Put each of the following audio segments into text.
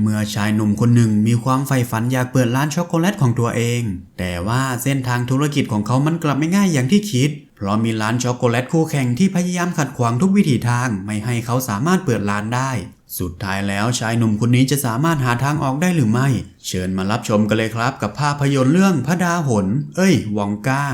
เมื่อชายหนุ่มคนหนึ่งมีความใฝ่ฝันอยากเปิดร้านช็อกโกแลตของตัวเอง แต่ว่าเส้นทางธุรกิจของเขามันกลับไม่ง่ายอย่างที่คิด เพราะมีร้านช็อกโกแลตคู่แข่งที่พยายามขัดขวางทุกวิถีทางไม่ให้เขาสามารถเปิดร้านได้ สุดท้ายแล้วชายหนุ่มคนนี้จะสามารถหาทางออกได้หรือไม่ เชิญมารับชมกันเลยครับ กับภาพยนตร์เรื่องพระดาหน เอ้ยวองกา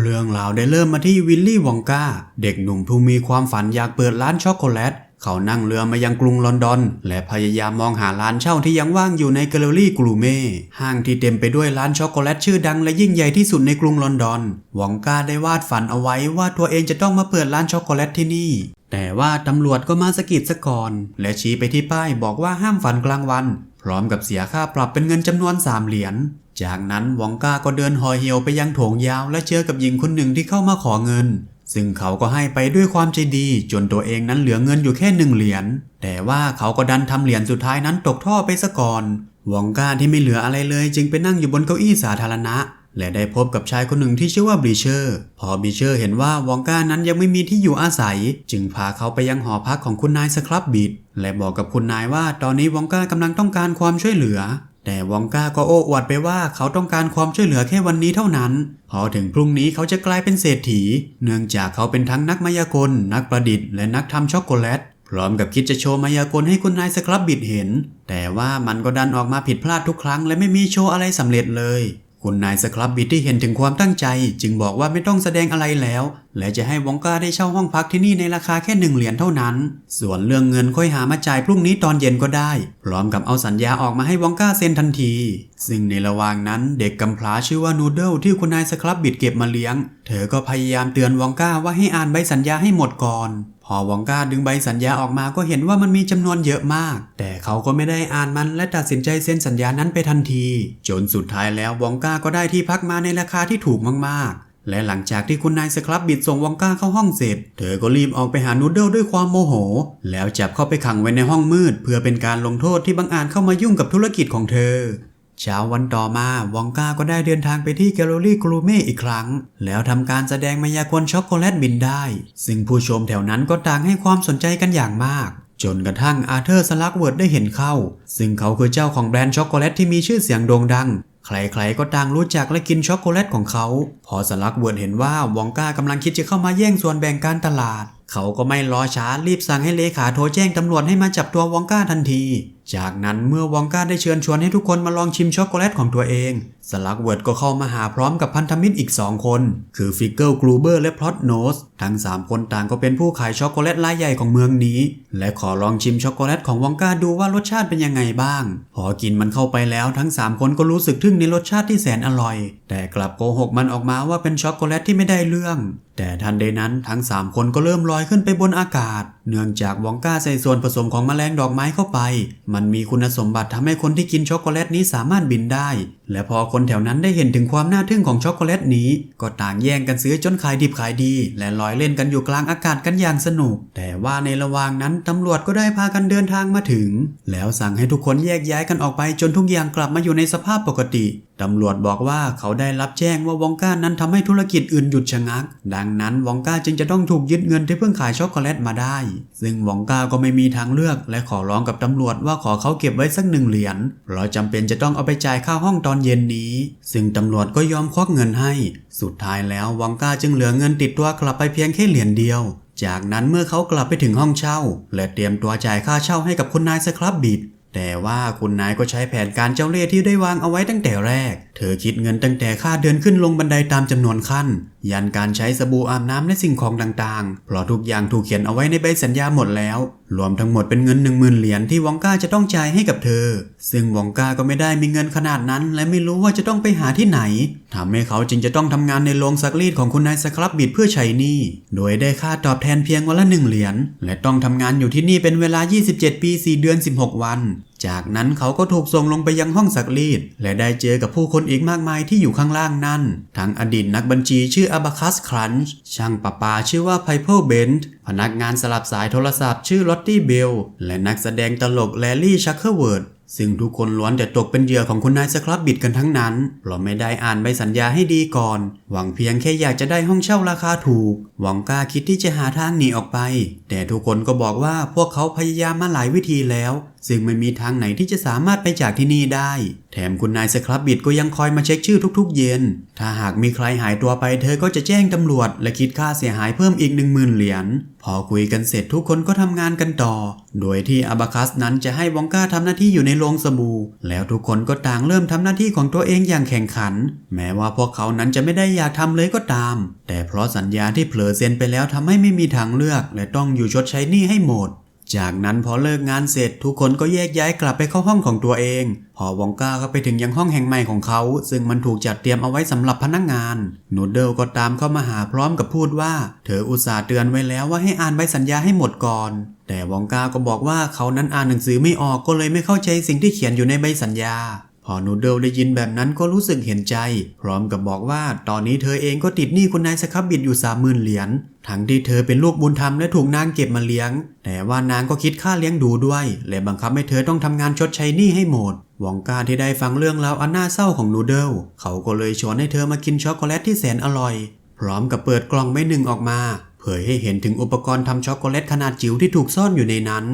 เรื่องราวได้เริ่มมาที่วิลลี่วองกาเด็กหนุ่มผู้มีความฝันอยากเปิดร้านช็อกโกแลต เขานั่งเรือมายังกรุงลอนดอน และพยายามมองหาร้านเช่าที่ยังว่างอยู่ในแกลเลอรี่กลูเม่ห้างที่เต็มไปด้วยร้านช็อกโกแลตชื่อดังและยิ่งใหญ่ที่สุดในกรุงลอนดอน หวองกาได้วาดฝันเอาไว้ว่าตัวเองจะต้องมาเปิดร้านช็อกโกแลตที่นี่แต่ว่าตำรวจก็มาสะกิดซะก่อน และชี้ไปที่ป้ายบอกว่าห้ามฝันกลางวัน พร้อมกับเสียค่าปรับเป็นเงินจำนวน3เหรียญ จากนั้นวองกาก็เดินหอยเหี่ยวไปยังโถงยาวและเจอกับหญิงคนหนึ่งที่เข้ามาขอเงิน ซึ่งเขาก็ให้ไปด้วยความใจดีจนตัวเองนั้นเหลือเงินอยู่แค่หนึ่งเหรียญ แต่ว่าเขาก็ดันทำเหรียญสุดท้ายนั้นตกท่อไปซะก่อน วองกาที่ไม่เหลืออะไรเลย จึงไปนั่งอยู่บนเก้าอี้สาธารณะ และได้พบกับชายคนหนึ่งที่ชื่อว่าบริเชอร์ พอบริเชอร์เห็นว่าวองกานั้นยังไม่มีที่อยู่อาศัย จึงพาเขาไปยังหอพักของคุณนายสครับบิดและบอกกับคุณนายว่าตอนนี้วองกากำลังต้องการความช่วยเหลือ แต่วองก้าก็โอ้อวดไปว่าเขาต้องการความช่วยเหลือแค่วันนี้เท่านั้น พอถึงพรุ่งนี้เขาจะกลายเป็นเศรษฐี เนื่องจากเขาเป็นทั้งนักมายากล นักประดิษฐ์และนักทำช็อกโกแลต พร้อมกับคิดจะโชว์มายากลให้คุณนายสครับบิดเห็น แต่ว่ามันก็ดันออกมาผิดพลาดทุกครั้ง และไม่มีโชว์อะไรสำเร็จเลย คุณนายสครับบิดที่เห็นถึงความตั้งใจ จึงบอกว่าไม่ต้องแสดงอะไรแล้ว และจะให้วองกาได้เช่าห้องพักที่นี่ในราคาแค่หนึ่งเหรียญเท่านั้น ส่วนเรื่องเงินค่อยหามาจ่ายพรุ่งนี้ตอนเย็นก็ได้ พร้อมกับเอาสัญญาออกมาให้วองกาเซ็นทันที ซึ่งในระหว่างนั้นเด็กกำพร้าชื่อว่านูเดิลที่คุณนายสครับบิดเก็บมาเลี้ยง เธอก็พยายามเตือนวองกาว่าให้อ่านใบสัญญาให้หมดก่อน พอวองกาดึงใบสัญญาออกมาก็เห็นว่ามันมีจำนวนเยอะมาก แต่เขาก็ไม่ได้อ่านมันและตัดสินใจเซ็นสัญญานั้นไปทันที จนสุดท้ายแล้ววองกาก็ได้ที่พักมาในราคาที่ถูกมากๆ และหลังจากที่คุณนายสครับบิดส่งวองกาเข้าห้องเสร็จ เธอก็รีบออกไปหานูเดิลด้วยความโมโห แล้วจับเข้าไปขังไว้ในห้องมืด เพื่อเป็นการลงโทษที่บังอาจเข้ามายุ่งกับธุรกิจของเธอ เช้าวันต่อมาวองกาก็ได้เดินทางไปที่แกลเลอรี่กรูเม่อีกครั้ง แล้วทำการแสดงมายากลช็อกโกแลตบินได้ ซึ่งผู้ชมแถวนั้นก็ต่างให้ความสนใจกันอย่างมาก จนกระทั่งอาเธอร์สลักเวิร์ดได้เห็นเข้า ซึ่งเขาคือเจ้าของแบรนด์ช็อกโกแลตที่มีชื่อเสียงโด่งดัง ใครๆก็ต่างรู้จักและกินช็อกโกแลตของเขา พอสลักเวิร์ดเห็นว่าวองกากำลังคิดจะเข้ามาแย่งส่วนแบ่งการตลาด เขาก็ไม่รอช้ารีบสั่งให้เลขาโทรแจ้งตำรวจให้มาจับตัววองกาทันทีจากนั้นเมื่อวองกาได้เชิญชวนให้ทุกคนมาลองชิมช็อกโกแลตของตัวเอง สลักเวิร์ดก็เข้ามาหาพร้อมกับพันธมิตรอีก 2 คน คือฟิกเกิลกรูเบอร์และพลอตโนส ทั้ง 3 คนต่างก็เป็นผู้ขายช็อกโกแลตรายใหญ่ของเมืองนี้ และขอลองชิมช็อกโกแลตของวองกาดูว่ารสชาติเป็นยังไงบ้าง พอกินมันเข้าไปแล้วทั้ง 3 คนก็รู้สึกทึ่งในรสชาติที่แสนอร่อย แต่กลับโกหกมันออกมาว่าเป็นช็อกโกแลตที่ไม่ได้เรื่อง แต่ทันใดนั้นทั้ง 3 คนก็เริ่มลอยขึ้นไปบนอากาศ เนื่องจากวองกาใส่ส่วนผสมของแมลงดอกไม้เข้าไป มันมีคุณสมบัติทำให้คนที่กินช็อกโกแลตนี้สามารถบินได้ และพอคนแถวนั้นได้เห็นถึงความน่าทึ่งของช็อกโกแลตนี้ ก็ต่างแย่งกันซื้อจนขายดิบขายดี และลอยเล่นกันอยู่กลางอากาศกันอย่างสนุก แต่ว่าในระหว่างนั้นตำรวจก็ได้พากันเดินทางมาถึง แล้วสั่งให้ทุกคนแยกย้ายกันออกไปจนทุกอย่างกลับมาอยู่ในสภาพปกติตำรวจบอกว่าเขาได้รับแจ้งว่าวองก้านั้นทำให้ธุรกิจอื่นหยุดชะงัก ดังนั้นวองก้าจึงจะต้องถูกยึดเงินที่เพิ่งขายช็อกโกแลตมาได้ซึ่งวองก้าก็ไม่มีทางเลือกและขอร้องกับตำรวจว่าขอเขาเก็บไว้สักหนึ่งเหรียญเพราะจำเป็นจะต้องเอาไปจ่ายค่าห้องตอนเย็นนี้ ซึ่งตำรวจก็ยอมควักเงินให้ สุดท้ายแล้ววองก้าจึงเหลือเงินติดตัวกลับไปเพียงแค่เหรียญเดียวจากนั้นเมื่อเขากลับไปถึงห้องเช่า และเตรียมตัวจ่ายค่าเช่าให้กับคุณนายสครับบิด แต่ว่าคุณนายก็ใช้แผนการเจ้าเล่ห์ที่ได้วางเอาไว้ตั้งแต่แรก เธอคิดเงินตั้งแต่ค่าเดินขึ้นลงบันไดตามจำนวนขั้น ยันการใช้สบู่อาบน้ำและสิ่งของต่างๆ เพราะทุกอย่างถูกเขียนเอาไว้ในใบสัญญาหมดแล้ว รวมทั้งหมดเป็นเงิน1 0,000เหรียญที่วองก้าจะต้องจ่ายให้กับเธอ ซึ่งวองก้าก็ไม่ได้มีเงินขนาดนั้น และไม่รู้ว่าจะต้องไปหาที่ไหนทำให้เขาจึงจะต้องทำงานในโรงซักรีดของคุณนายสครับบิดเพื่อใช้หนี้ โดยได้ค่าตอบแทนเพียงวันละหนึ่งเหรียญ และต้องทำงานอยู่ที่นี่เป็นเวลา 27 ปี 4 เดือน 16 วัน จากนั้นเขาก็ถูกส่งลงไปยังห้องซักรีด และได้เจอกับผู้คนอีกมากมายที่อยู่ข้างล่างนั่น ทั้งอดีตนักบัญชีชื่ออาบาคัสครันช์ช่างประปาชื่อว่าไพเพิลเบนต์พนักงานสลับสายโทรศัพท์ชื่อลอตตี้เบล และนักแสดงตลกแลลี่ชักเคอร์เวิร์ดซึ่งทุกคนล้วนแต่ตกเป็นเหยื่อของคุณนายสครับบิดกันทั้งนั้นเพราะไม่ได้อ่านใบสัญญาให้ดีก่อน หวังเพียงแค่อยากจะได้ห้องเช่าราคาถูก หวังกล้าคิดที่จะหาทางหนีออกไป แต่ทุกคนก็บอกว่าพวกเขาพยายามมาหลายวิธีแล้ว ซึ่งไม่มีทางไหนที่จะสามารถไปจากที่นี่ได้ แถมคุณนายสครับบิดก็ยังคอยมาเช็คชื่อทุกๆ เย็น ถ้าหากมีใครหายตัวไปเธอก็จะแจ้งตำรวจ และคิดค่าเสียหายเพิ่มอีก1 0,000เหรียญ พอคุยกันเสร็จทุกคนก็ทำงานกันต่อ โดยที่อาบาคัสนั้นจะให้วองก้าทำหน้าที่อยู่ในโรงสบู่ แล้วทุกคนก็ต่างเริ่มทำหน้าที่ของตัวเองอย่างแข่งขัน แม้ว่าพวกเขานั้นจะไม่ได้อยากทำเลยก็ตาม แต่เพราะสัญญาที่เผลอเซ็นไปแล้วทำให้ไม่มีทางเลือก และต้องอยู่ชดใช้หนี้ให้หมด จากนั้นพอเลิกงานเสร็จทุกคนก็แยกย้ายกลับไปเข้าห้องของตัวเอง พอวองก้าก็ไปถึงยังห้องแห่งใหม่ของเขา ซึ่งมันถูกจัดเตรียมเอาไว้สำหรับพนักงาน นูเดิลก็ตามเข้ามาหาพร้อมกับพูดว่า เธออุตส่าห์เตือนไว้แล้วว่าให้อ่านใบสัญญาให้หมดก่อน แต่วองก้าก็บอกว่าเขานั้นอ่านหนังสือไม่ออกก็เลยไม่เข้าใจสิ่งที่เขียนอยู่ในใบสัญญา พอนูเดิลได้ยินแบบนั้นก็รู้สึกเห็นใจ พร้อมกับบอกว่าตอนนี้เธอเองก็ติดหนี้คุณนายสครับบิดอยู่สามหมื่นเหรียญทั้งที่เธอเป็นลูกบุญธรรมและถูกนางเก็บมาเลี้ยง แต่ว่านางก็คิดค่าเลี้ยงดูด้วย และบังคับให้เธอต้องทำงานชดใช้หนี้ให้หมดวองกาที่ได้ฟังเรื่องราวอันน่าเศร้าของนูเดิลเขาก็เลยชวนให้เธอมากินช็อกโกแลตที่แสนอร่อย พร้อมกับเปิดกล่องใบหนึ่งออกมา เผยให้เห็นถึงอุปกรณ์ทำช็อกโกแลตขนาดจิ๋วที่ถูกซ่อนอยู่ในนั้น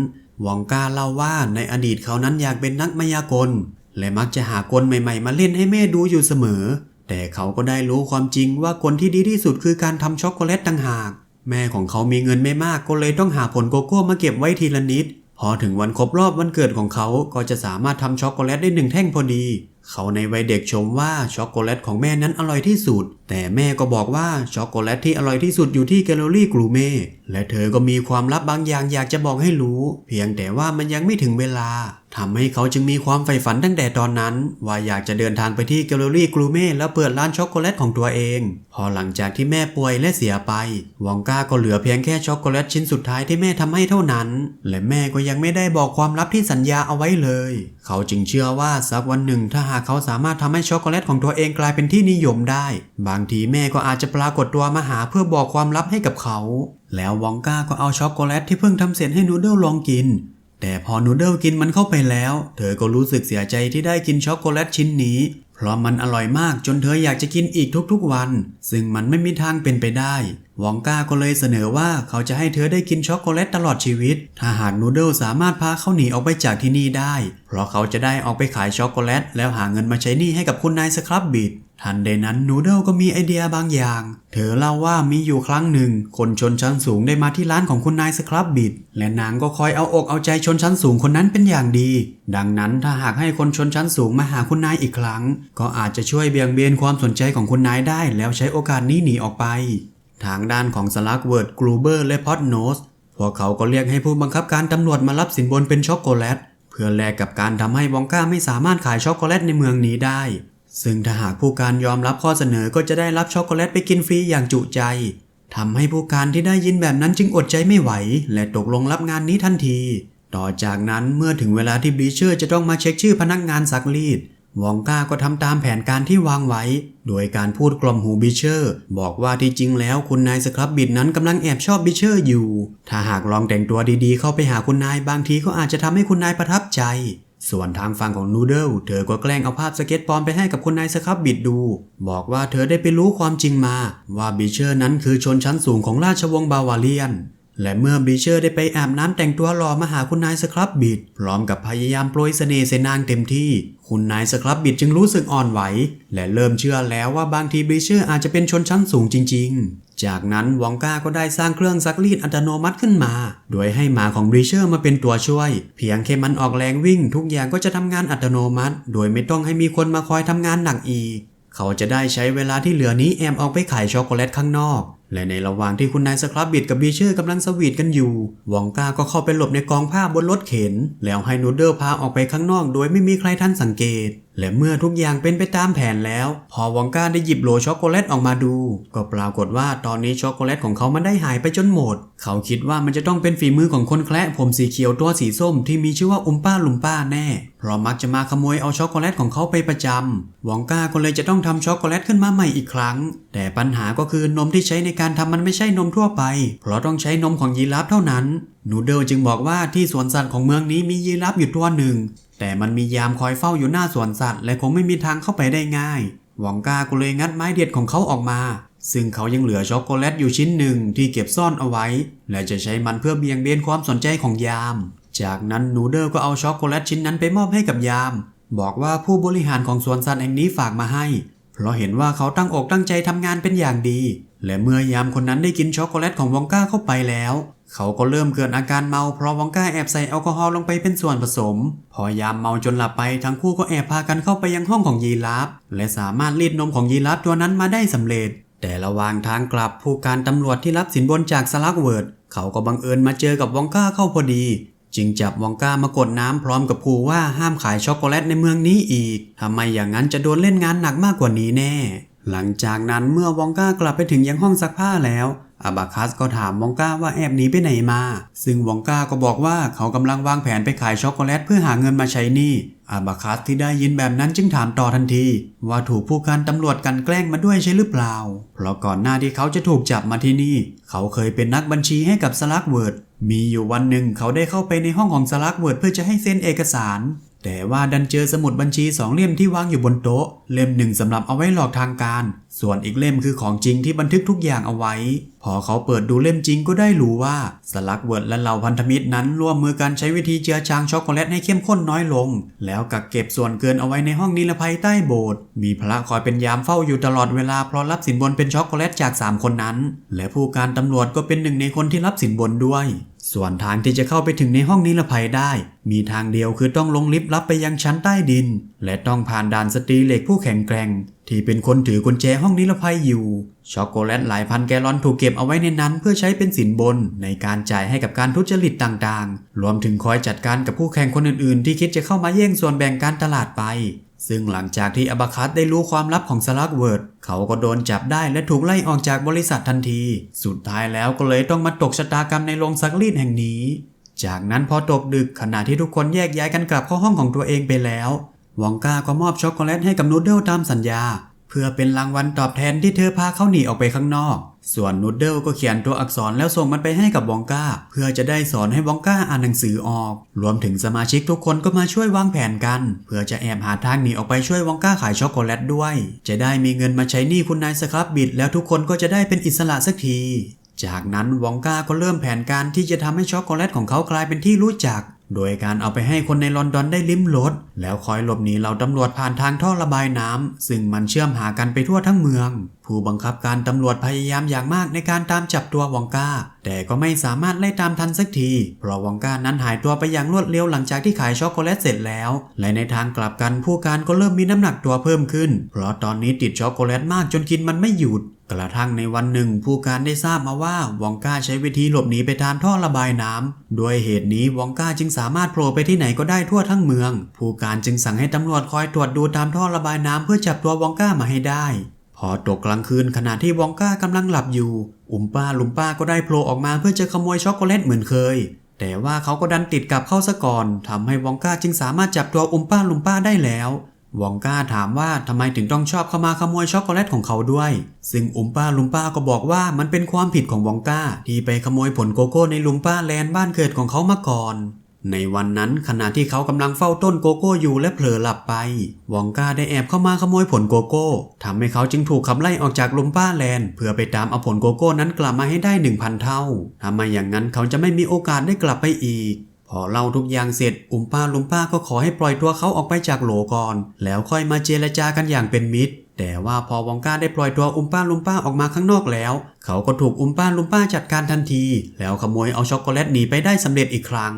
วองกาเล่าว่าในอดีตเขานั้นอยากเป็นนักมายากล และมักจะหากลใหม่ๆ มาเล่นให้แม่ดูอยู่เสมอ แต่เขาก็ได้รู้ความจริงว่ากลที่ดีที่สุดคือการทำช็อกโกแลตต่างหาก แม่ของเขามีเงินไม่มากก็เลยต้องหาผลโกโก้มาเก็บไว้ทีละนิด พอถึงวันครบรอบวันเกิดของเขาก็จะสามารถทำช็อกโกแลตได้หนึ่งแท่งพอดี เขาในวัยเด็กชมว่าช็อกโกแลตของแม่นั้นอร่อยที่สุด แต่แม่ก็บอกว่าช็อกโกแลตที่อร่อยที่สุดอยู่ที่แกลเลอรี่กรูเม่และเธอก็มีความลับบางอย่างอยากจะบอกให้รู้ เพียงแต่ว่ามันยังไม่ถึงเวลา ทำให้เขาจึงมีความใฝ่ฝันตั้งแต่ตอนนั้น ว่าอยากจะเดินทางไปที่แกลเลอรี่กรูเม่แล้วเปิดร้านช็อกโกแลตของตัวเอง พอหลังจากที่แม่ป่วยและเสียไป วองก้าก็เหลือเพียงแค่ช็อกโกแลตชิ้นสุดท้ายที่แม่ทำให้เท่านั้น และแม่ก็ยังไม่ได้บอกความลับที่สัญญาเอาไว้เลย เขาจึงเชื่อว่าสักวันหนึ่งถ้าหากเขาสามารถทำให้ช็อกโกแลตของตัวเองกลายเป็นที่นิยมได้ บางทีแม่ก็อาจจะปรากฏตัวมาหาเพื่อบอกความลับให้กับเขา แล้ววองก้าก็เอาช็อกโกแลตที่เพิ่งทำเสร็จให้นูเดิลลองกิน แต่พอนูเดิลกินมันเข้าไปแล้ว เธอก็รู้สึกเสียใจที่ได้กินช็อกโกแลตชิ้นนี้ เพราะมันอร่อยมากจนเธออยากจะกินอีกทุกๆวัน ซึ่งมันไม่มีทางเป็นไปได้วองก้าก็เลยเสนอว่าเขาจะให้เธอได้กินช็อกโกแลตตลอดชีวิต ถ้าหากนูเดิลสามารถพาเขาหนีออกไปจากที่นี่ได้ เพราะเขาจะได้ออกไปขายช็อกโกแลตแล้วหาเงินมาใช้หนี้ให้กับคุณนายสครับบิด ทันใดนั้นนูเดิลก็มีไอเดียบางอย่าง เธอเล่าว่ามีอยู่ครั้งหนึ่ง คนชนชั้นสูงได้มาที่ร้านของคุณนายสครับบิด และนางก็คอยเอาอกเอาใจชนชั้นสูงคนนั้นเป็นอย่างดี ดังนั้นถ้าหากให้คนชนชั้นสูงมาหาคุณนายอีกครั้ง ก็อาจจะช่วยเบี่ยงเบนความสนใจของคุณนายได้ แล้วใช้โอกาสนี้หนีออกไป ทางด้านของสลักเวิร์ดกรูเบอร์และพอตโนสพวกเขาก็เรียกให้ผู้บังคับการตำรวจมารับสินบนเป็นช็อกโกแลตเพื่อแลกกับการทำให้วองก้าไม่สามารถขายช็อกโกแลตในเมืองนี้ได้ ซึ่งถ้าหากผู้การยอมรับข้อเสนอก็จะได้รับช็อกโกแลตไปกินฟรีอย่างจุใจทำให้ผู้การที่ได้ยินแบบนั้นจึงอดใจไม่ไหว และตกลงรับงานนี้ทันที ต่อจากนั้นเมื่อถึงเวลาที่บลีเชอร์จะต้องมาเช็คชื่อพนักงานซักรีดวองก้าก็ทำตามแผนการที่วางไว้ โดยการพูดกล่อมหูบิเชอร์ บอกว่าที่จริงแล้วคุณนายสครับบิดนั้นกำลังแอบชอบบิเชอร์อยู่ ถ้าหากลองแต่งตัวดีๆ เข้าไปหาคุณนายบางทีก็อาจจะทำให้คุณนายประทับใจ ส่วนทางฝั่งของนูเดิลเธอก็แกล้งเอาภาพสเก็ตปลอมไปให้กับคุณนายสครับบิดดู บอกว่าเธอได้ไปรู้ความจริงมา ว่าบิเชอร์นั้นคือชนชั้นสูงของราชวงศ์บาวาเลียน และเมื่อบีเชอร์ได้ไปอาบน้ำแต่งตัวรอมาหาคุณนายสครับบิด พร้อมกับพยายามโปรยเสน่ห์ใส่นางเต็มที่ คุณนายสครับบิดจึงรู้สึกอ่อนไหว และเริ่มเชื่อแล้วว่าบางทีบีเชอร์อาจจะเป็นชนชั้นสูงจริง ๆ จากนั้นวองก้าก็ได้สร้างเครื่องซักรีดอัตโนมัติขึ้นมา โดยให้หมาของบีเชอร์มาเป็นตัวช่วย เพียงแค่มันออกแรงวิ่ง ทุกอย่างก็จะทำงานอัตโนมัติ โดยไม่ต้องให้มีคนมาคอยทำงานหนักอีก เขาจะได้ใช้เวลาที่เหลือนี้แอมออกไปขายช็อกโกแลตข้างนอก และในระหว่างที่คุณนายสครับบิดกับบีเชอร์กำลังสวีทกันอยู่ วองก้าก็เข้าไปหลบในกองผ้าบนรถเข็น แล้วให้นูเดิลพาออกไปข้างนอก โดยไม่มีใครทันสังเกตและเมื่อทุกอย่างเป็นไปตามแผนแล้ว พอวองก้าได้หยิบโหลช็อกโกแลตออกมาดู ก็ปรากฏว่าตอนนี้ช็อกโกแลตของเขามันได้หายไปจนหมด เขาคิดว่ามันจะต้องเป็นฝีมือของคนแคระผมสีเขียวตัวสีส้มที่มีชื่อว่าอุมป้าลุมป้าแน่ เพราะมักจะมาขโมยเอาช็อกโกแลตของเขาไปประจำวองก้าก็เลยจะต้องทำช็อกโกแลตขึ้นมาใหม่อีกครั้ง แต่ปัญหาก็คือนมที่ใช้ในการทำมันไม่ใช่นมทั่วไป เพราะต้องใช้นมของยีราฟเท่านั้นนูเดิลจึงบอกว่าที่สวนสัตว์ของเมืองนี้มียีราฟอยู่ตัวหนึ่ง แต่มันมียามคอยเฝ้าอยู่หน้าสวนสัตว์และคงไม่มีทางเข้าไปได้ง่าย หวองกาก็เลยงัดไม้เด็ดของเขาออกมา ซึ่งเขายังเหลือช็อกโกแลตอยู่ชิ้นหนึ่งที่เก็บซ่อนเอาไว้ และจะใช้มันเพื่อเบี่ยงเบนความสนใจของยาม จากนั้นนูเดิลก็เอาช็อกโกแลตชิ้นนั้นไปมอบให้กับยาม บอกว่าผู้บริหารของสวนสัตว์แห่งนี้ฝากมาให้ เพราะเห็นว่าเขาตั้งอกตั้งใจทำงานเป็นอย่างดี และเมื่อยามคนนั้นได้กินช็อกโกแลตของวองก้าเข้าไปแล้ว เขาก็เริ่มเกิดอาการเมาเพราะวองก้าแอบใส่แอลกอฮอล์ลงไปเป็นส่วนผสม พอยามเมาจนหลับไปทั้งคู่ก็แอบพากันเข้าไปยังห้องของยีราฟและสามารถรีดนมของยีราฟตัวนั้นมาได้สำเร็จ แต่ระหว่างทางกลับผู้การตำรวจที่รับสินบนจากสลักเวิร์ดเขาก็บังเอิญมาเจอกับวองก้าเข้าพอดี จึงจับวองก้ามากดน้ำพร้อมกับขู่ว่าห้ามขายช็อกโกแลตในเมืองนี้อีกทำไมอย่างนั้นจะโดนเล่นงานหนักมากกว่านี้แน่ หลังจากนั้นเมื่อวองก้ากลับไปถึงยังห้องซักผ้าแล้ว อาบาคัสก็ถามวองก้าว่าแอบหนีไปไหนมา ซึ่งวองก้าก็บอกว่าเขากำลังวางแผนไปขายช็อกโกแลตเพื่อหาเงินมาใช้หนี้ อาบาคัสที่ได้ยินแบบนั้นจึงถามต่อทันที ว่าถูกผู้การตำรวจกันแกล้งมาด้วยใช่หรือเปล่า เพราะก่อนหน้าที่เขาจะถูกจับมาที่นี่ เขาเคยเป็นนักบัญชีให้กับสลักเวิร์ด มีอยู่วันหนึ่งเขาได้เข้าไปในห้องของสลักเวิร์ดเพื่อจะให้เซ็นเอกสารแต่ว่าดันเจอสมุดบัญชีสองเล่มที่วางอยู่บนโต๊ะ เล่มหนึ่งสำหรับเอาไว้หลอกทางการ ส่วนอีกเล่มคือของจริงที่บันทึกทุกอย่างเอาไว้ พอเขาเปิดดูเล่มจริงก็ได้รู้ว่าสลักเวิร์ดและเหล่าพันธมิตรนั้นร่วมมือกันใช้วิธีเจือจางช็อกโกแลตให้เข้มข้นน้อยลง แล้วกักเก็บส่วนเกินเอาไว้ในห้องนิรภัยใต้โบสถ์มีพระคอยเป็นยามเฝ้าอยู่ตลอดเวลาเพราะรับสินบนเป็นช็อกโกแลตจากสามคนนั้น และผู้การตำรวจก็เป็นหนึ่งในคนที่รับสินบนด้วย ส่วนทางที่จะเข้าไปถึงในห้องนิรภัยได้ มีทางเดียวคือต้องลงลิฟต์ลับไปยังชั้นใต้ดิน และต้องผ่านด่านสตรีเหล็กผู้แข็งแกร่ง ที่เป็นคนถือกุญแจห้องนิรภัยอยู่ ช็อกโกแลตหลายพันแกลลอนถูกเก็บเอาไว้ในนั้น เพื่อใช้เป็นสินบนในการจ่ายให้กับการทุจริตต่างๆ รวมถึงคอยจัดการกับผู้แข่งคนอื่นๆ ที่คิดจะเข้ามาแย่งส่วนแบ่งการตลาดไป ซึ่งหลังจากที่อบัคัสได้รู้ความลับของสลักเวิร์ด เขาก็โดนจับได้และถูกไล่ออกจากบริษัททันที สุดท้ายแล้วก็เลยต้องมาตกชะตากรรมในโรงซักรีดแห่งนี้จากนั้นพอตกดึกขณะที่ทุกคนแยกย้ายกันกลับเข้าห้องของตัวเองไปแล้ว วองก้าก็มอบช็อกโกแลตให้กับนูดเดิลตามสัญญา เพื่อเป็นรางวัลตอบแทนที่เธอพาเขาหนีออกไปข้างนอก ส่วนนูดเดิลก็เขียนตัวอักษรแล้วส่งมันไปให้กับวองก้า เพื่อจะได้สอนให้วองก้าอ่านหนังสือออก รวมถึงสมาชิกทุกคนก็มาช่วยวางแผนกัน เพื่อจะแอบหาทางหนีออกไปช่วยวองก้าขายช็อกโกแลตด้วย จะได้มีเงินมาใช้หนี้คุณนายสครับบิดแล้วทุกคนก็จะได้เป็นอิสระสักทีจากนั้นวองก้าก็เริ่มแผนการที่จะทำให้ช็อกโกแลตของเขากลายเป็นที่รู้จัก โดยการเอาไปให้คนในลอนดอนได้ลิ้มรสแล้วคอยหลบหนีเหล่าตำรวจผ่านทางท่อระบายน้ำซึ่งมันเชื่อมหากันไปทั่วทั้งเมือง ผู้บังคับการตำรวจพยายามอย่างมากในการตามจับตัววองกาแต่ก็ไม่สามารถไล่ตามทันสักที เพราะวองกานั้นหายตัวไปอย่างรวดเร็วหลังจากที่ขายช็อกโกแลตเสร็จแล้ว และในทางกลับกันผู้การก็เริ่มมีน้ำหนักตัวเพิ่มขึ้น เพราะตอนนี้ติดช็อกโกแลตมากจนกินมันไม่หยุด กระทั่งในวันหนึ่งผู้การได้ทราบมาว่าวองก้าใช้วิธีหลบหนีไปตามท่อระบายน้ำด้วยเหตุนี้วองก้าจึงสามารถโผล่ไปที่ไหนก็ได้ทั่วทั้งเมือง ผู้การจึงสั่งให้ตำรวจคอยตรวจดูตามท่อระบายน้ำเพื่อจับตัววองก้ามาให้ได้ พอตกกลางคืนขณะที่วองก้ากำลังหลับอยู่ อุมป้าลุมป้าก็ได้โผล่ออกมาเพื่อจะขโมยช็อกโกแลตเหมือนเคย แต่ว่าเขาก็ดันติดกับเข้าซะก่อนทำให้วองก้าจึงสามารถจับตัวอุมป้าลุมป้าได้แล้ว วองก้าถามว่าทำไมถึงต้องชอบเข้ามาขโมยช็อกโกแลตของเขาด้วย ซึ่งอุมป้าลุมป้าก็บอกว่ามันเป็นความผิดของวองก้า ที่ไปขโมยผลโกโก้ในลุมป้าแลนด์บ้านเกิดของเขามาก่อน ในวันนั้นขณะที่เขากำลังเฝ้าต้นโกโก้อยู่และเผลอหลับไป วองก้าได้แอบเข้ามาขโมยผลโกโก้ทำให้เขาจึงถูกขับไล่ออกจากลุมป้าแลนด์เพื่อไปตามเอาผลโกโก้นั้นกลับมาให้ได้ 1,000 เท่าทำไมอย่างนั้นเขาจะไม่มีโอกาสได้กลับไปอีก พอเล่าทุกอย่างเสร็จอุมป้าลุมป้าก็ขอให้ปล่อยตัวเขาออกไปจากโหลก่อน แล้วค่อยมาเจรจากันอย่างเป็นมิตร แต่ว่าพอวองก้าได้ปล่อยตัวอุมป้าลุมป้าออกมาข้างนอกแล้ว เขาก็ถูกอุมป้าลุมป้าจัดการทันที แล้วขโมยเอาช็อกโกแลตหนีไปได้สำเร็จอีกครั้ง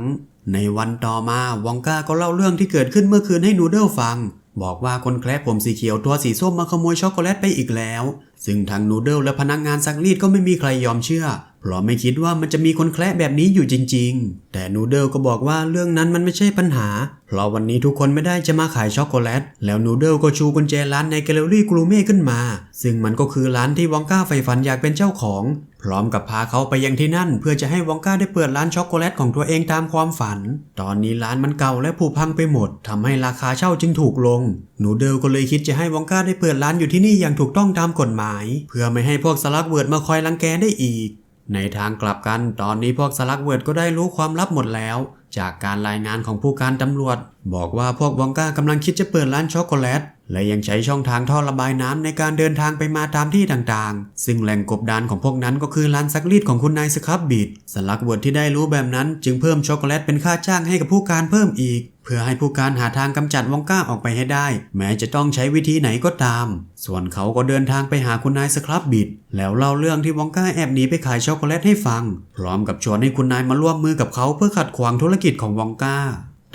ในวันต่อมาวองก้าก็เล่าเรื่องที่เกิดขึ้นเมื่อคืนให้นูเดิลฟัง บอกว่าคนแคระผมสีเขียวตัวสีส้มมาขโมยช็อกโกแลตไปอีกแล้ว ซึ่งทางนูเดิลและพนักงานซักรีดก็ไม่มีใครยอมเชื่อ เพราะไม่คิดว่ามันจะมีคนแคระแบบนี้อยู่จริง ๆ แต่นูเดิลก็บอกว่าเรื่องนั้นมันไม่ใช่ปัญหา เพราะวันนี้ทุกคนไม่ได้จะมาขายช็อกโกแลต แล้วนูเดิลก็ชูกุญแจร้านในแกลเลอรี่กลูเม่ขึ้นมา ซึ่งมันก็คือร้านที่วองก้าใฝ่ฝันอยากเป็นเจ้าของ พร้อมกับพาเขาไปยังที่นั่น เพื่อจะให้วองก้าได้เปิดร้านช็อกโกแลตของตัวเองตามความฝัน ตอนนี้ร้านมันเก่าและผุพังไปหมดทำให้ราคาเช่าจึงถูกลงหนูเดิลก็เลยคิดจะให้วองก้าได้เปิดร้านอยู่ที่นี่อย่างถูกต้องตามกฎหมาย เพื่อไม่ให้พวกสลักเวิร์ดมาคอยรังแกได้อีก ในทางกลับกันตอนนี้พวกสลักเวิร์ดก็ได้รู้ความลับหมดแล้ว จากการรายงานของผู้การตำรวจ บอกว่าพวกวองก้ากำลังคิดจะเปิดร้านช็อกโกแลต และยังใช้ช่องทางท่อระบายน้ำในการเดินทางไปมาตามที่ต่างๆ ซึ่งแหล่งกบดานของพวกนั้นก็คือร้านซักรีดของคุณนายสครับบิดสลักเวิร์ดที่ได้รู้แบบนั้น จึงเพิ่มช็อกโกแลตเป็นค่าจ้างให้กับผู้การเพิ่มอีก เพื่อให้ผู้การหาทางกำจัดวองก้าออกไปให้ได้ แม้จะต้องใช้วิธีไหนก็ตาม ส่วนเขาก็เดินทางไปหาคุณนายสครับบิด แล้วเล่าเรื่องที่วองก้าแอบหนีไปขายช็อกโกแลตให้ฟัง พร้อมกับชวนให้คุณนายมาร่วมมือกับเขาเพื่อขัดขวางธุรกิจของวองก้า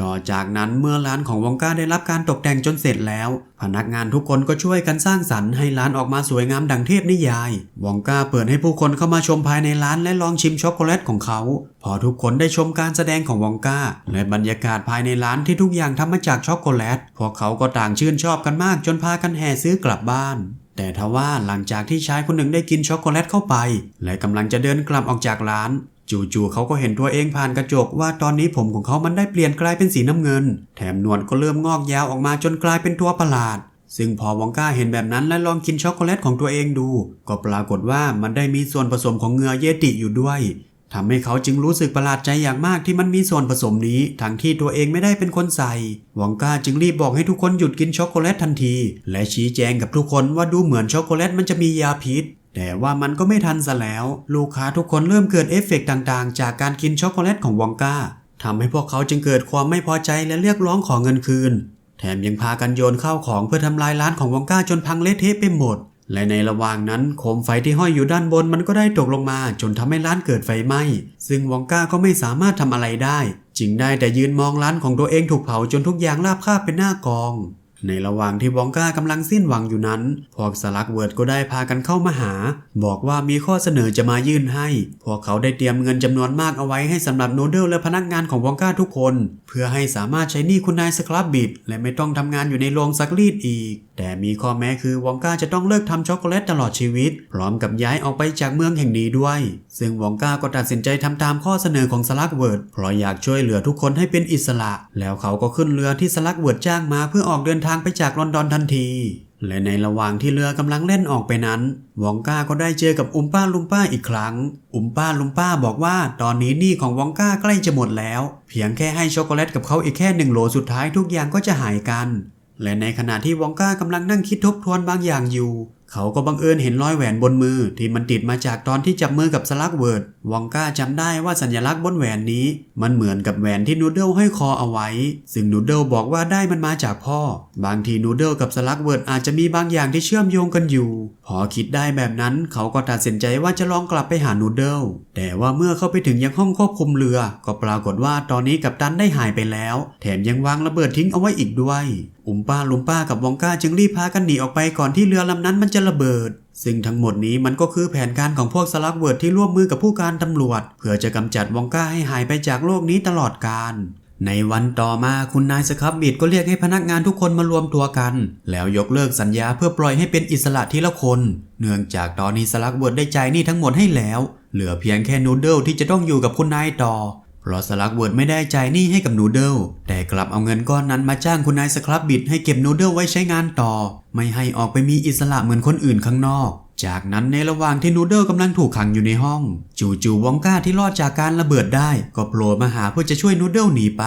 ต่อจากนั้นเมื่อร้านของวองก้าได้รับการตกแต่งจนเสร็จแล้ว พนักงานทุกคนก็ช่วยกันสร้างสรรค์ให้ร้านออกมาสวยงามดังเทพนิยาย วองก้าเปิดให้ผู้คนเข้ามาชมภายในร้านและลองชิมช็อกโกแลตของเขา พอทุกคนได้ชมการแสดงของวองก้า และบรรยากาศภายในร้านที่ทุกอย่างทำมาจากช็อกโกแลต พวกเขาก็ต่างชื่นชอบกันมากจนพากันแห่ซื้อกลับบ้านแต่ทว่าหลังจากที่ชายคนหนึ่งได้กินช็อกโกแลตเข้าไป และกำลังจะเดินกลับออกจากร้าน จู่ๆเขาก็เห็นตัวเองผ่านกระจกว่าตอนนี้ผมของเขามันได้เปลี่ยนกลายเป็นสีน้ำเงิน แถมหนวดก็เริ่มงอกยาวออกมาจนกลายเป็นตัวประหลาด ซึ่งพอวองก้าเห็นแบบนั้นและลองกินช็อกโกแลตของตัวเองดู ก็ปรากฏว่ามันได้มีส่วนผสมของเงือเยติอยู่ด้วยทำให้เขาจึงรู้สึกประหลาดใจอย่างมากที่มันมีส่วนผสมนี้ ทั้งที่ตัวเองไม่ได้เป็นคนใส่ วองก้าจึงรีบบอกให้ทุกคนหยุดกินช็อกโกแลตทันที และชี้แจงกับทุกคนว่าดูเหมือนช็อกโกแลตมันจะมียาพิษ แต่ว่ามันก็ไม่ทันซะแล้ว ลูกค้าทุกคนเริ่มเกิดเอฟเฟกต์ต่างๆ จากการกินช็อกโกแลตของวองกาทำให้พวกเขาจึงเกิดความไม่พอใจและเรียกร้องขอเงินคืน แถมยังพากันโยนข้าวของเพื่อทำลายร้านของวองกาจนพังเละเทะไปหมด และในระหว่างนั้นโคมไฟที่ห้อยอยู่ด้านบนมันก็ได้ตกลงมา จนทำให้ร้านเกิดไฟไหม้ ซึ่งวองกาก็ไม่สามารถทำอะไรได้ จึงได้แต่ยืนมองร้านของตัวเองถูกเผาจนทุกอย่างราบคาบเป็นหน้ากอง ในระหว่างที่วองก้ากำลังสิ้นหวังอยู่นั้น พวกสลักเวิร์ดก็ได้พากันเข้ามาหา บอกว่ามีข้อเสนอจะมายื่นให้ พวกเขาได้เตรียมเงินจำนวนมากเอาไว้ให้สำหรับโนเดลและพนักงานของวองก้าทุกคน เพื่อให้สามารถใช้หนี้คุณนายสครับบิดและไม่ต้องทำงานอยู่ในโรงซักรีดอีก แต่มีข้อแม้คือวองก้าจะต้องเลิกทำช็อกโกแลตตลอดชีวิต พร้อมกับย้ายออกไปจากเมืองแห่งนี้ด้วย ซึ่งวองก้าก็ตัดสินใจทำตามข้อเสนอของสลักเวิร์ดเพราะอยากช่วยเหลือทุกคนให้เป็นอิสระ แล้วเขาก็ขึ้นเรือที่สลักเวิร์ดจ้างมาเพื่อออกเดินทางไปจากลอนดอนทันที และในระหว่างที่เรือกำลังเล่นออกไปนั้น วองก้าก็ได้เจอกับอุมป้าลุมป้าอีกครั้ง อุมป้าลุมป้าบอกว่าตอนนี้หนี้ของวองก้าใกล้จะหมดแล้ว เพียงแค่ให้ช็อกโกแลตกับเขาอีกแค่หนึ่งโหลสุดท้ายทุกอย่างก็จะหายกัน และในขณะที่วองก้ากำลังนั่งคิดทบทวนบางอย่างอยู่ เขาก็บังเอิญเห็นร้อยแหวนบนมือที่มันติดมาจากตอนที่จับมือกับสลักเวิร์ดวองก้าจำได้ว่าสัญลักษณ์บนแหวนนี้ มันเหมือนกับแหวนที่นูเดิลห้อยคอเอาไว้ ซึ่งนูเดิลบอกว่าได้มันมาจากพ่อ บางทีนูเดิลกับสลักเวิร์ดอาจจะมีบางอย่างที่เชื่อมโยงกันอยู่ พอคิดได้แบบนั้นเขาก็ตัดสินใจว่าจะลองกลับไปหานูเดิลแต่ว่าเมื่อเข้าไปถึงยังห้องควบคุมเรือ ก็ปรากฏว่าตอนนี้กัปตันได้หายไปแล้ว แถมยังวางระเบิดทิ้งเอาไว้อีกด้วย อุมป้าลุมป้ากับวองก้าจึงรีบพากันหนีออกไปก่อนที่เรือลำนั้นมันจะระเบิด ซึ่งทั้งหมดนี้มันก็คือแผนการของพวกสลักเวิร์ดที่ร่วมมือกับผู้การตำรวจ เพื่อจะกำจัดวองก้าให้หายไปจากโลกนี้ตลอดกาลในวันต่อมาคุณนายสครับบิดก็เรียกให้พนักงานทุกคนมารวมตัวกัน แล้วยกเลิกสัญญาเพื่อปล่อยให้เป็นอิสระทีละคน เนื่องจากตอนนี้สลักเวิร์ดได้ใจนี้ทั้งหมดให้แล้ว เหลือเพียงแค่นูเดิลที่จะต้องอยู่กับคุณนายต่อ รอสลักเวิร์ดไม่ได้จ่ายหนี้ให้กับนูเดิลแต่กลับเอาเงินก้อนนั้นมาจ้างคุณนายสครับบิดให้เก็บนูเดิลไว้ใช้งานต่อ ไม่ให้ออกไปมีอิสระเหมือนคนอื่นข้างนอก จากนั้นในระหว่างที่นูเดิลกำลังถูกขังอยู่ในห้อง จู่ๆวองก้าที่รอดจากการระเบิดได้ ก็โผล่มาหาเพื่อจะช่วยนูเดิลหนีไป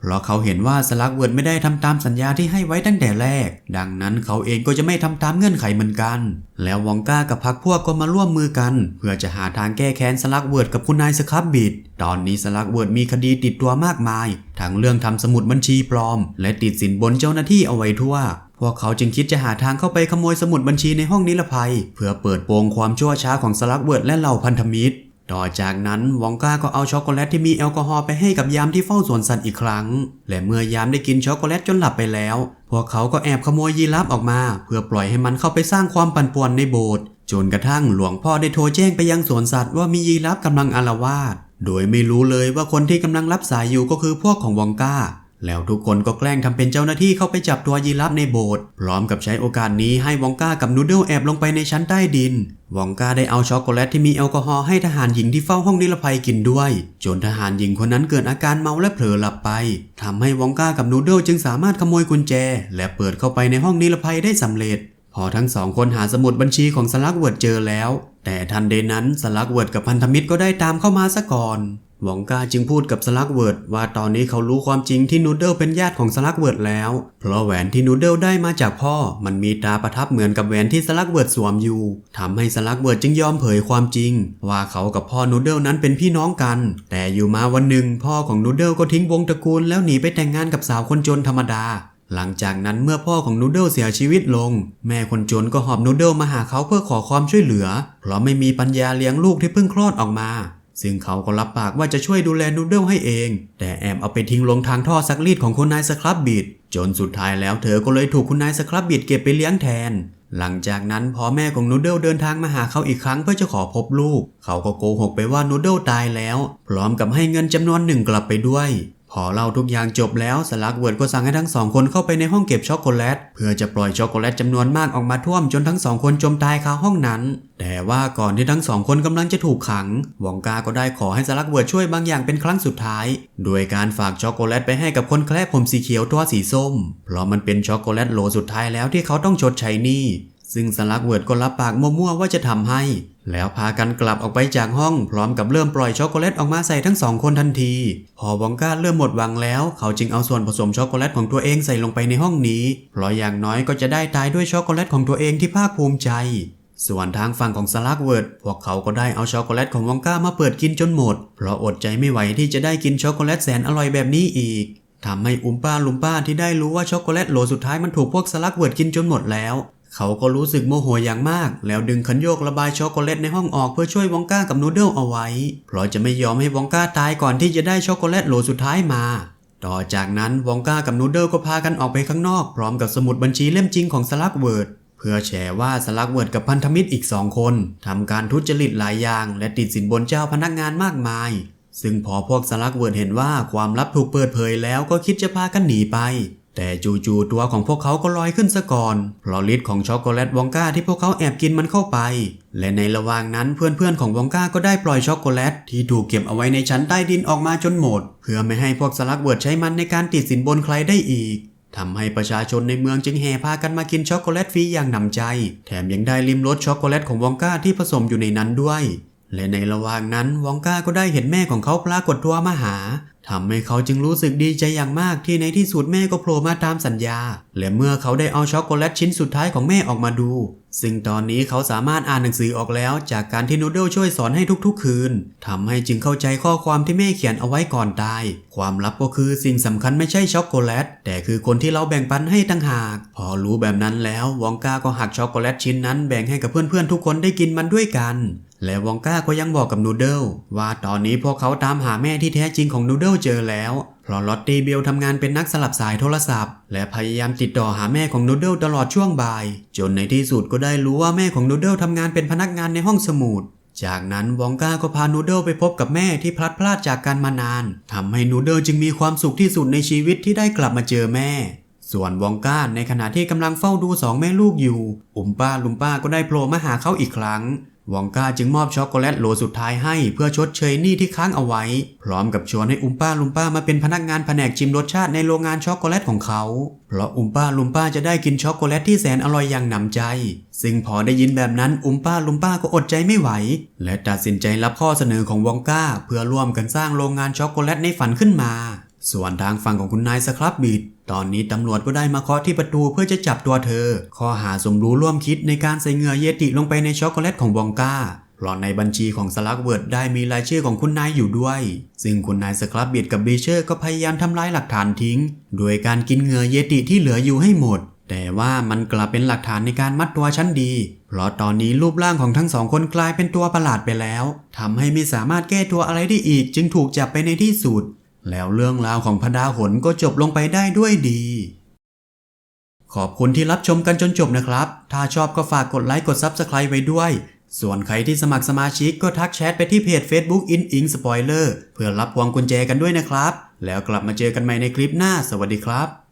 เพราะเขาเห็นว่าสลักเวิร์ดไม่ได้ทำตามสัญญาที่ให้ไว้ตั้งแต่แรก ดังนั้นเขาเองก็จะไม่ทำตามเงื่อนไขเหมือนกัน แล้ววองก้ากับพักพวกก็มาร่วมมือกัน เพื่อจะหาทางแก้แค้นสลักเวิร์ดกับคุณนายสครับบิดตอนนี้สลักเวิร์ดมีคดีติดตัวมากมาย ทั้งเรื่องทำสมุดบัญชีปลอม และติดสินบนเจ้าหน้าที่เอาไว้ทั่ว พวกเขาจึงคิดจะหาทางเข้าไปขโมยสมุดบัญชีในห้องนิรภัย เพื่อเปิดโปงความชั่วช้าของสลักเวิร์ดและเหล่าพันธมิตร ต่อจากนั้นวองก้าก็เอาช็อกโกแลตที่มีแอลกอฮอล์ไปให้กับยามที่เฝ้าสวนสัตว์อีกครั้ง และเมื่อยามได้กินช็อกโกแลตจนหลับไปแล้ว พวกเขาก็แอบขโมยยีราฟออกมา เพื่อปล่อยให้มันเข้าไปสร้างความปั่นป่วนในโบสถ์จนกระทั่งหลวงพ่อได้โทรแจ้งไปยังสวนสัตว์ว่ามียีราฟกำลังอาละวาด โดยไม่รู้เลยว่าคนที่กำลังรับสายอยู่ก็คือพวกของวองก้า แล้วทุกคนก็แกล้งทำเป็นเจ้าหน้าที่เข้าไปจับตัวยีราฟในโบสถ์พร้อมกับใช้โอกาสนี้ให้วองก้ากับนูเดิลแอบลงไปในชั้นใต้ดิน วองก้าได้เอาช็อกโกแลตที่มีแอลกอฮอล์ให้ทหารหญิงที่เฝ้าห้องนิรภัยกินด้วยจนทหารหญิงคนนั้นเกิดอาการเมาและเผลอหลับไปทำให้วองก้ากับนูเดิลจึงสามารถขโมยกุญแจ และเปิดเข้าไปในห้องนิรภัยได้สำเร็จ พอทั้งสองคนหาสมุดบัญชีของสลักเวิร์ดเจอแล้ว แต่ทันใดนั้นสลักเวิร์ดกับพันธมิตรก็ได้ตามเข้ามาซะก่อน วองกาจึงพูดกับสลักเวิร์ดว่าตอนนี้เขารู้ความจริงที่นูเดิลเป็นญาติของสลักเวิร์ดแล้ว เพราะแหวนที่นูเดิลได้มาจากพ่อ มันมีตราประทับเหมือนกับแหวนที่สลักเวิร์ดสวมอยู่ทำให้สลักเวิร์ดจึงยอมเผยความจริง ว่าเขากับพ่อนูเดิลนั้นเป็นพี่น้องกัน แต่อยู่มาวันหนึ่งพ่อของนูเดิลก็ทิ้งวงตระกูลแล้วหนีไปแต่งงานกับสาวคนจนธรรมดาหลังจากนั้นเมื่อพ่อของนูเดิลเสียชีวิตลง แม่คนจนก็หอบนูเดิลมาหาเขาเพื่อขอความช่วยเหลือ เพราะไม่มีปัญญาเลี้ยงลูกที่เพิ่งคลอดออกมา ซึ่งเขาก็รับปากว่าจะช่วยดูแลนูเดิลให้เอง แต่แอบเอาไปทิ้งลงทางท่อซักรีดของคุณนายสครับบิดจนสุดท้ายแล้วเธอก็เลยถูกคุณนายสครับบิดเก็บไปเลี้ยงแทน หลังจากนั้นพอแม่ของนูเดิลเดินทางมาหาเขาอีกครั้งเพื่อจะขอพบลูก เขาก็โกหกไปว่านูเดิลตายแล้ว พร้อมกับให้เงินจำนวนหนึ่งกลับไปด้วย พอเล่าทุกอย่างจบแล้วสลักเวิร์ดก็สั่งให้ทั้งสองคนเข้าไปในห้องเก็บช็อกโกแลต เพื่อจะปล่อยช็อกโกแลตจำนวนมากออกมาท่วมจนทั้งสองคนจมตายคาห้องนั้น แต่ว่าก่อนที่ทั้งสองคนกำลังจะถูกขังวองกาก็ได้ขอให้สลักเวิร์ดช่วยบางอย่างเป็นครั้งสุดท้าย โดยการฝากช็อกโกแลตไปให้กับคนแคร์ผมสีเขียวตัวสีส้ม เพราะมันเป็นช็อกโกแลตโหลสุดท้ายแล้วที่เขาต้องชดใช้หนี้ซึ่งสลักเวิร์ดก็รับปากมั่วๆว่าจะทำให้ แล้วพากันกลับออกไปจากห้องพร้อมกับเริ่มปล่อยช็อกโกแลตออกมาใส่ทั้งสองคนทันที พอวองก้าเริ่มหมดหวังแล้ว เขาจึงเอาส่วนผสมช็อกโกแลตของตัวเองใส่ลงไปในห้องนี้ เพราะอย่างน้อยก็จะได้ตายด้วยช็อกโกแลตของตัวเองที่ภาคภูมิใจ ส่วนทางฝั่งของสลักเวิร์ดพวกเขาก็ได้เอาช็อกโกแลตของวองก้ามาเปิดกินจนหมด เพราะอดใจไม่ไหวที่จะได้กินช็อกโกแลตแสนอร่อยแบบนี้อีกทำให้อุมป้าลุมป้าที่ได้รู้ว่าช็อกโกแลตโหลสุดท้ายมันถูกพวกสลักเวิร์ดกินจนหมดแล้ว เขาก็รู้สึกโมโหอย่างมาก แล้วดึงคันโยกระบายช็อกโกแลตในห้องออกเพื่อช่วยวองก้ากับนูเดิลเอาไว้ เพราะจะไม่ยอมให้วองก้าตายก่อนที่จะได้ช็อกโกแลตโหลสุดท้ายมา ต่อจากนั้นวองก้ากับนูเดิลก็พากันออกไปข้างนอก พร้อมกับสมุดบัญชีเล่มจริงของสลักเวิร์ดเพื่อแฉว่าสลักเวิร์ดกับพันธมิตรอีกสองคนทำการทุจริตหลายอย่าง และติดสินบนเจ้าพนักงานมากมายซึ่งพอพวกสลักเวิร์ดเห็นว่าความลับถูกเปิดเผยแล้วก็คิดจะพากันหนีไป แต่จู่ๆตัวของพวกเขาก็ลอยขึ้นซะก่อนเพราะฤทธิ์ของช็อกโกแลตวองก้าที่พวกเขาแอบกินมันเข้าไป และในระหว่างนั้นเพื่อนๆของวองก้าก็ได้ปล่อยช็อกโกแลตที่ถูกเก็บเอาไว้ในชั้นใต้ดินออกมาจนหมด เพื่อไม่ให้พวกสลักเวิร์ดใช้มันในการติดสินบนใครได้อีกทำให้ประชาชนในเมืองจึงแห่พากันมากินช็อกโกแลตฟรีอย่างหนำใจ แถมยังได้ลิมรสช็อกโกแลตของวองก้าที่ผสมอยู่ในนั้นด้วย และในระหว่างนั้นวองก้าก็ได้เห็นแม่ของเขาปรากฏตัวมาหาทำให้เขาจึงรู้สึกดีใจอย่างมากที่ในที่สุดแม่ก็โผล่มาตามสัญญา และเมื่อเขาได้เอาช็อกโกแลตชิ้นสุดท้ายของแม่ออกมาดู ซึ่งตอนนี้เขาสามารถอ่านหนังสือออกแล้ว จากการที่นูเดิลช่วยสอนให้ทุกๆ คืนทำให้จึงเข้าใจข้อความที่แม่เขียนเอาไว้ก่อนตาย ความลับก็คือสิ่งสำคัญไม่ใช่ช็อกโกแลต แต่คือคนที่เราแบ่งปันให้ต่างหาก พอรู้แบบนั้นแล้ววองกาก็หักช็อกโกแลตชิ้นนั้นแบ่งให้กับเพื่อนๆทุกคนได้กินมันด้วยกัน และวองก้าก็ยังบอกกับนูเดิลว่าตอนนี้พวกเขาตามหาแม่ที่แท้จริงของนูเดิลเจอแล้ว เพราะลอตตี้เบลทำงานเป็นนักสลับสายโทรศัพท์ และพยายามติดต่อหาแม่ของนูเดิลตลอดช่วงบ่าย จนในที่สุดก็ได้รู้ว่าแม่ของนูเดิลทำงานเป็นพนักงานในห้องสมุดจากนั้นวองก้าก็พานูเดิลไปพบกับแม่ที่พลัดพรากจากกันมานานทำให้นูเดิลจึงมีความสุขที่สุดในชีวิตที่ได้กลับมาเจอแม่ ส่วนวองก้าในขณะที่กำลังเฝ้าดูสองแม่ลูกอยู่ อุมป้าลุมป้าก็ได้โผล่มาหาเขาอีกครั้ง วองก้าจึงมอบช็อกโกแลตโหลสุดท้ายให้เพื่อชดเชยหนี้ที่ค้างเอาไว้ พร้อมกับชวนให้อุมป้าลุมป้ามาเป็นพนักงานแผนกชิมรสชาติในโรงงานช็อกโกแลตของเขา เพราะอุมป้าลุมป้าจะได้กินช็อกโกแลตที่แสนอร่อยอย่างหนำใจ ซึ่งพอได้ยินแบบนั้นอุมป้าลุมป้าก็อดใจไม่ไหว และตัดสินใจรับข้อเสนอของวองก้า เพื่อร่วมกันสร้างโรงงานช็อกโกแลตในฝันขึ้นมา ส่วนทางฝั่งของคุณนายสครับบิดตอนนี้ตำรวจก็ได้มาเคาะที่ประตูเพื่อจะจับตัวเธอ ข้อหาสมรู้ร่วมคิดในการใส่เงือเยติลงไปในช็อกโกแลตของวองกาเพราะในบัญชีของสลักเวิร์ดได้มีรายชื่อของคุณนายอยู่ด้วย ซึ่งคุณนายสครับบิดกับบีเชอร์ก็พยายามทำลายหลักฐานทิ้ง โดยการกินเงือเยติที่เหลืออยู่ให้หมด แต่ว่ามันกลับเป็นหลักฐานในการมัดตัวชั้นดี เพราะตอนนี้รูปร่างของทั้งสองคนกลายเป็นตัวประหลาดไปแล้วทำให้ไม่สามารถแก้ตัวอะไรได้อีก จึงถูกจับไปในที่สุด แล้วเรื่องราวของพดาหนก็จบลงไปได้ด้วยดี ขอบคุณที่รับชมกันจนจบนะครับ ถ้าชอบก็ฝากกดไลค์กด Subscribe ไว้ด้วย ส่วนใครที่สมัครสมาชิกก็ทักแชทไปที่เพจ Facebook In Ink Spoiler เพื่อรับพวงกุญแจกันด้วยนะครับ แล้วกลับมาเจอกันใหม่ในคลิปหน้า สวัสดีครับ